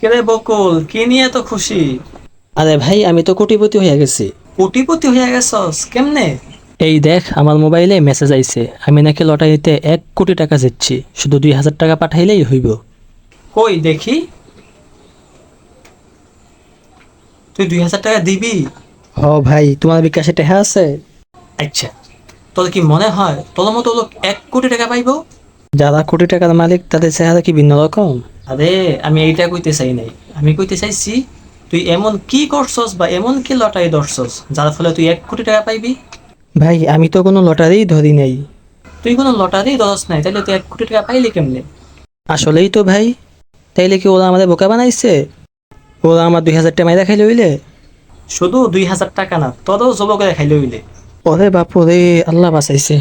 কেরে বকুল? কি নিয়ে এত খুশি? আরে ভাই আমি তো কোটিপতি হয়ে গেছি। কোটিপতি হয়ে গেছস? কেমনে? এই দেখ আমার মোবাইলে মেসেজ আইছে। আমি নাকি লটারিতে এক কোটি টাকা জিতছি। শুধু দুই হাজার টাকা পাঠাইলেই হইব। কই দেখি। তুই দুই হাজার টাকা দিবি? হ ভাই তোমার বিকাশে টেহা আছে? আচ্ছা। তোর কি মনে হয় তোর মতো লোক এক কোটি টাকা পাইবো? যারা কোটি টাকার মালিক তাদের চেহারা কি ভিন্ন রকম? আরে আমি এইটা কইতে চাই নাই। আমি কইতে চাইছি তুই এমন কি করছস বা এমন কি লটারি ধরছস যার ফলে তুই এক কোটি টাকা পাইবি? ভাই আমি তো কোনো লটারিই ধরি নাই। তুই কোনো লটারি ধরস নাই তাহলে তুই এক কোটি টাকা পাইলি কেমনে? আসলেই তো ভাই। তাইলে কি ওরা আমাদের বোকা বানাইছে? ওরা আমার দুই হাজার টাকা মাইরা খাইলে হইলে? শুধু দুই হাজার টাকা না তোরও জব করে খাইলে হইলে। ওরে বাপুরে আল্লাহ বাঁচাইছে।